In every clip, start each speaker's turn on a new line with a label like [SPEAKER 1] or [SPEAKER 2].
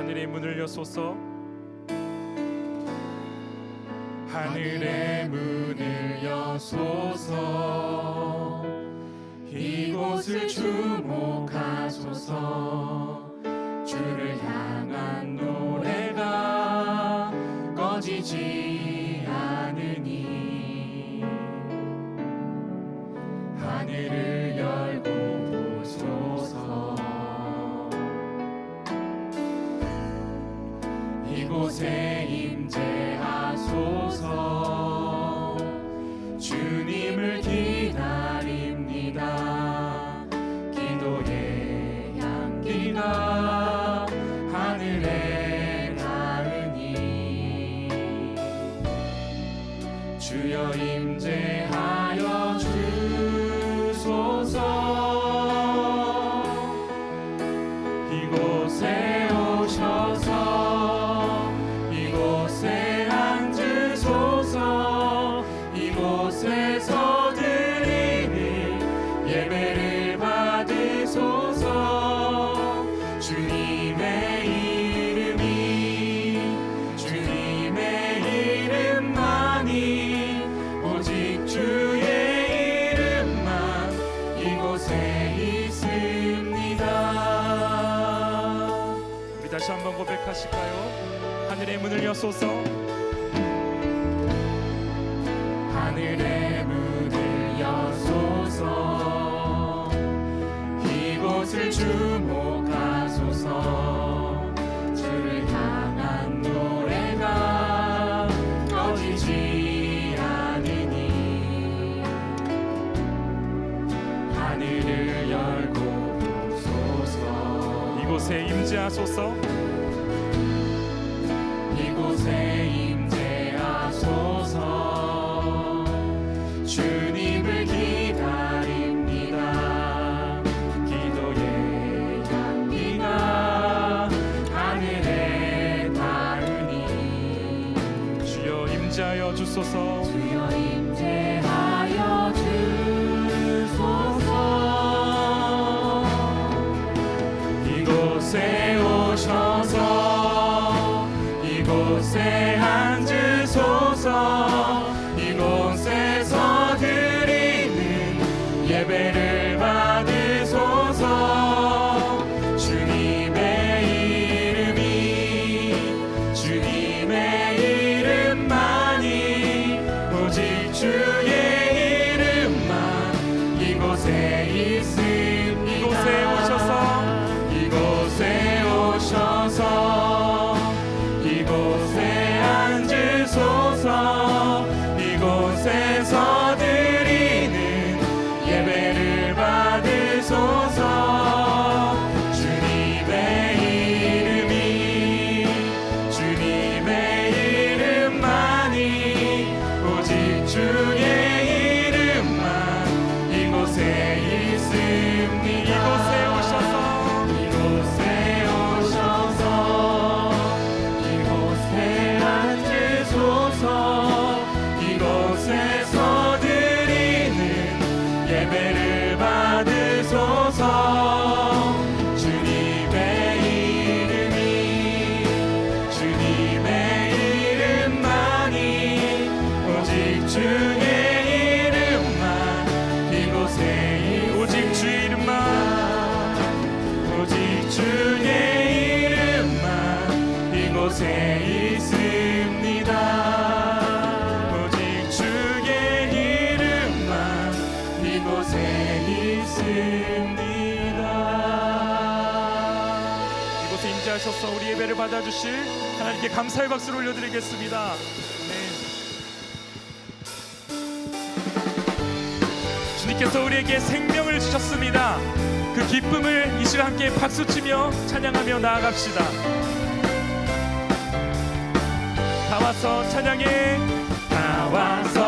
[SPEAKER 1] 하늘의 문을 여소서.
[SPEAKER 2] 하늘의 문을 여소서. 이곳을 주목하소서. 주를 향 곳에 임재하소서. 주님을 기다립니다. 기도의 향기가 곳에 있습니다.
[SPEAKER 1] 우리 다시 한번 고백하실까요? 하늘의 문을 여소서.
[SPEAKER 2] 하늘의 문을 여소서. 이곳을 주모. gr 受
[SPEAKER 1] 받아주실 하나님께 감사의 박수를 올려드리겠습니다. 네. 주님께서 우리에게 생명을 주셨습니다. 그 기쁨을 이 시간 함께 박수치며 찬양하며 나아갑시다. 다 와서 찬양해.
[SPEAKER 2] 다 와서.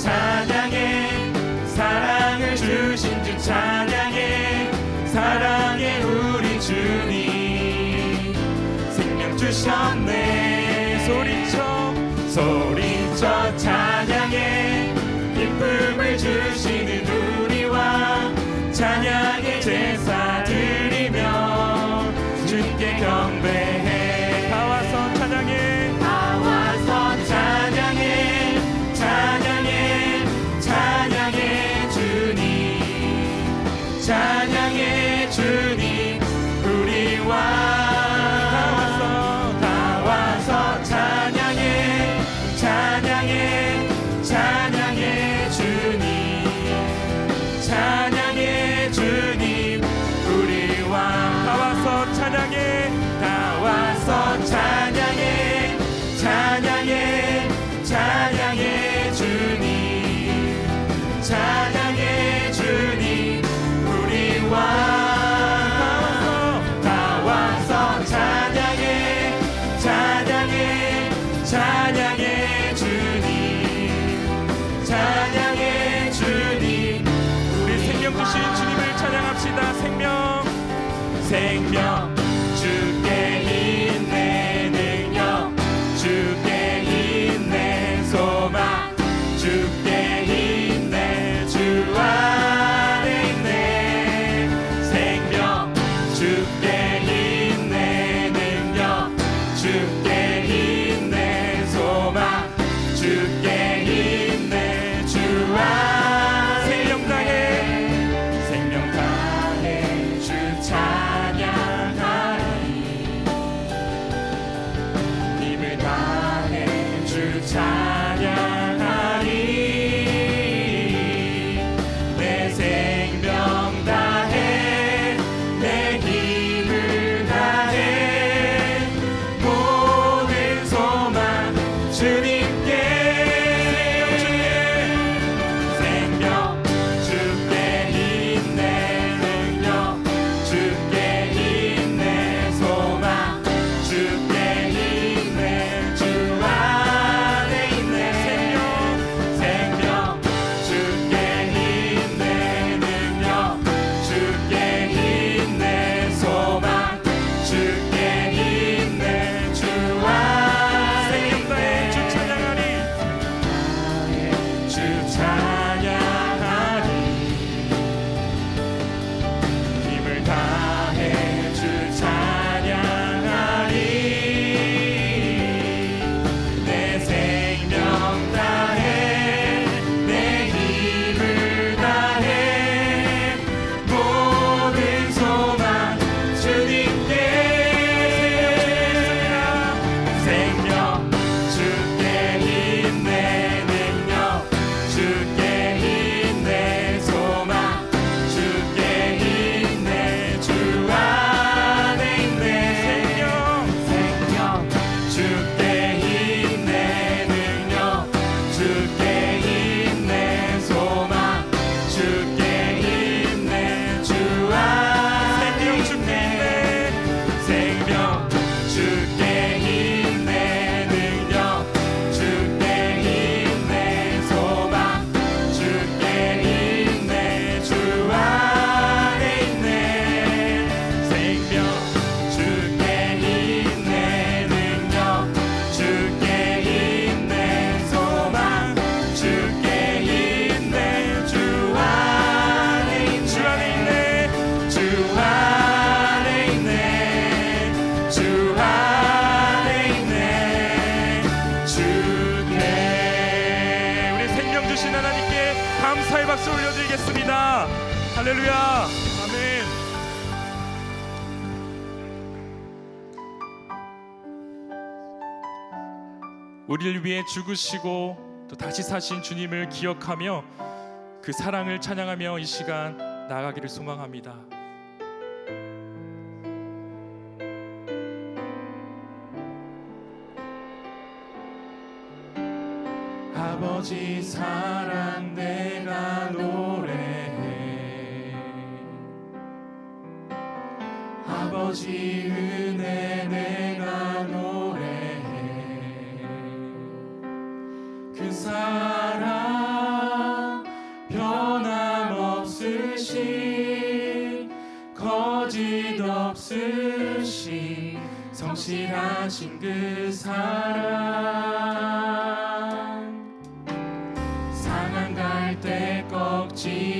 [SPEAKER 2] 찬양해. 사랑을 주신 주 찬양해. 사랑해 우리 주님. 생명 주셨네.
[SPEAKER 1] 소리쳐
[SPEAKER 2] 소리쳐 찬양 such 할렐루야. 아멘. 우리를 위해 죽으시고 또 다시 사신 주님을 기억하며 그 사랑을 찬양하며 이 시간 나가기를 소망합니다.
[SPEAKER 3] 아버지 사랑 내 지 은혜 내가 노래해. 그 사랑 변함없으신 거짓없으신
[SPEAKER 2] 성실하신 그 사랑. 상한 갈때 꺾지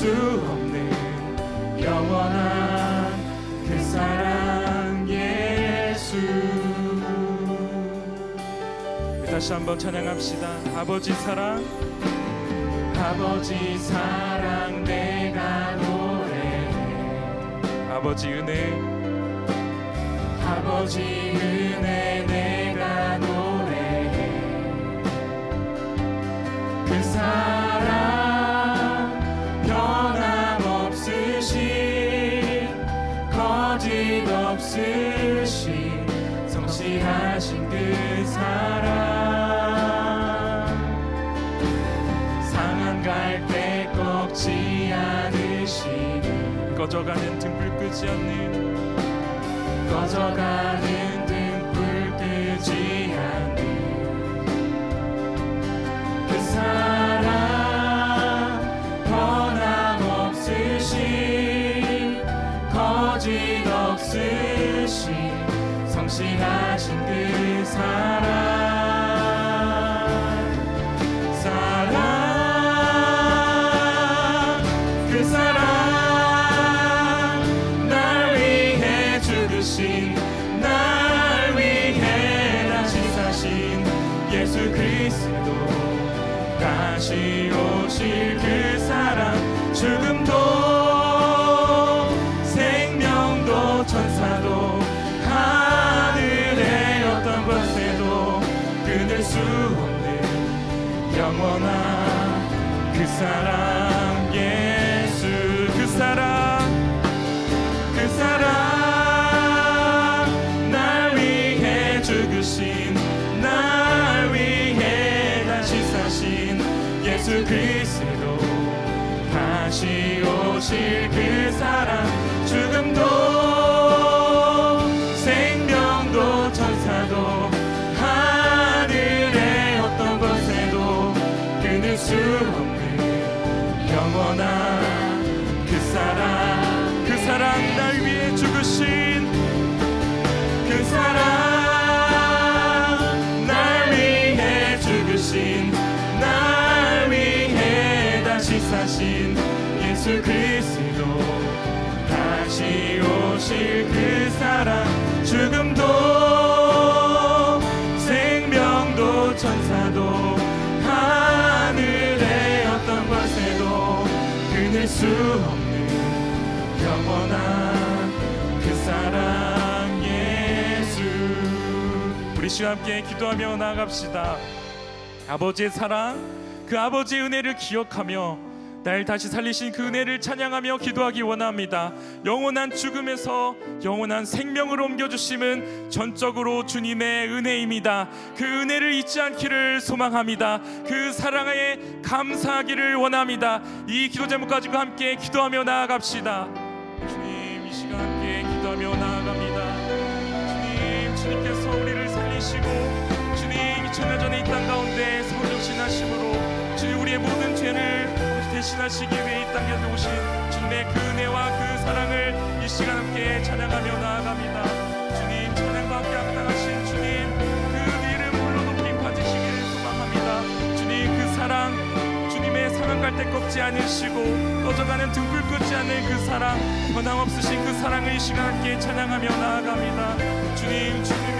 [SPEAKER 2] 수 없는 영원한 그 사랑 예수.
[SPEAKER 1] 다시 한번 찬양합시다. 아버지 사랑,
[SPEAKER 2] 아버지 사랑 내가 노래해
[SPEAKER 1] 아버지 은혜,
[SPEAKER 2] 아버지 은혜
[SPEAKER 1] 끄지 않는
[SPEAKER 2] 꺼져가는 등불 끄지 않는. 그 사랑 변함없으신 거짓 없으신 성실하신 그 사랑 오실 그 사랑. 죽음도 생명도 천사도 하늘의 어떤 권세도 끊을 수 없는 영원한 그 사랑 사신 예수 그리스도 다시 오실 그 사랑 죽음도 생명도 천사도 하늘의 어떤 것에도 끊을 수 없는 영원한 그 사랑 예수
[SPEAKER 1] 우리 시와 함께 기도하며 나아갑시다. 아버지의 사랑, 그 아버지의 은혜를 기억하며 날 다시 살리신 그 은혜를 찬양하며 기도하기 원합니다. 영원한 죽음에서 영원한 생명으로 옮겨주심은 전적으로 주님의 은혜입니다. 그 은혜를 잊지 않기를 소망합니다. 그 사랑에 감사하기를 원합니다. 이 기도 제목 가지고 함께 기도하며 나아갑시다. 주님 이 시간 함께 기도하며 나아갑니다. 주님 주님께서 우리를 살리시고 주님 2000년 전에 이 땅 가운데 성령 신하심으로 주님 우리의 모든 죄를 대신하시기 위해 이 땅에 오신 주님의 그 은혜와 그 사랑을 이 시간 함께 찬양하며 나아갑니다. 주님 찬양과 함께 합당하신 주님 그 이름 홀로 높임 받으시기를 소망합니다. 주님 그 사랑 주님의 사랑 갈대 꺾지 않으시고 꺼져가는 등불 끄지 않는 그 사랑 변함없으신 그 사랑을 이 시간 함께 찬양하며 나아갑니다. 주님 주님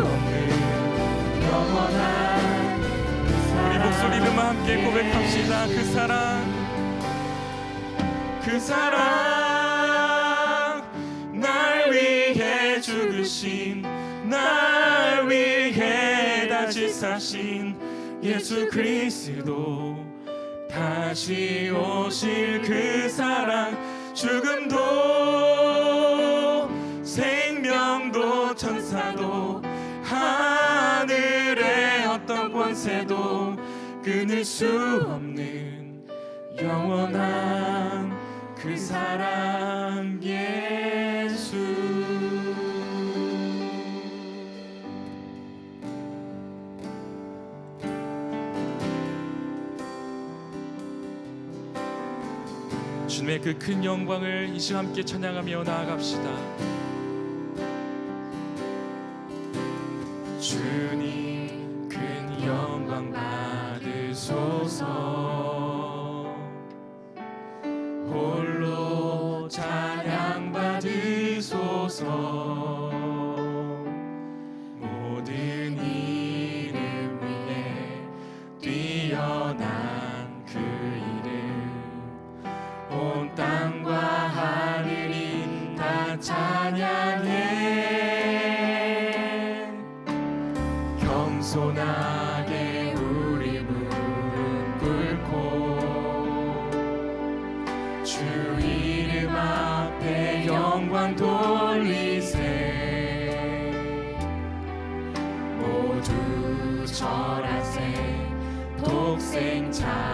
[SPEAKER 1] 함께 고백합시다. 그 사랑
[SPEAKER 2] 그 사랑. 날 위해 죽으신 날 위해 다시 사신 예수 그리스도. 다시 오실 그 사랑 죽음도 생명도 천사도 하늘의 어떤 권세도 끊을 수 없는 영원한 그 사랑 예수.
[SPEAKER 1] 주님의 그 큰 영광을 이 시간 함께 찬양하며 나아갑시다
[SPEAKER 2] 독생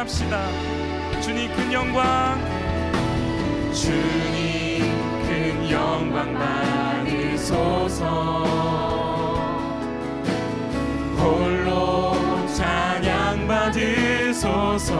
[SPEAKER 1] 찬양합시다. 주님 큰 영광.
[SPEAKER 2] 주님 큰 영광 받으소서. 홀로 찬양 받으소서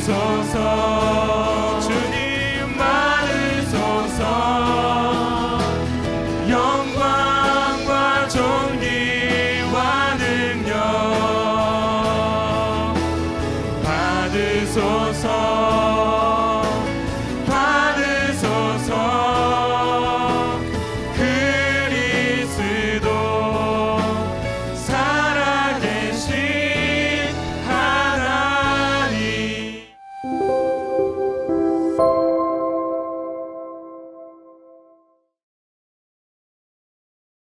[SPEAKER 1] 받으소서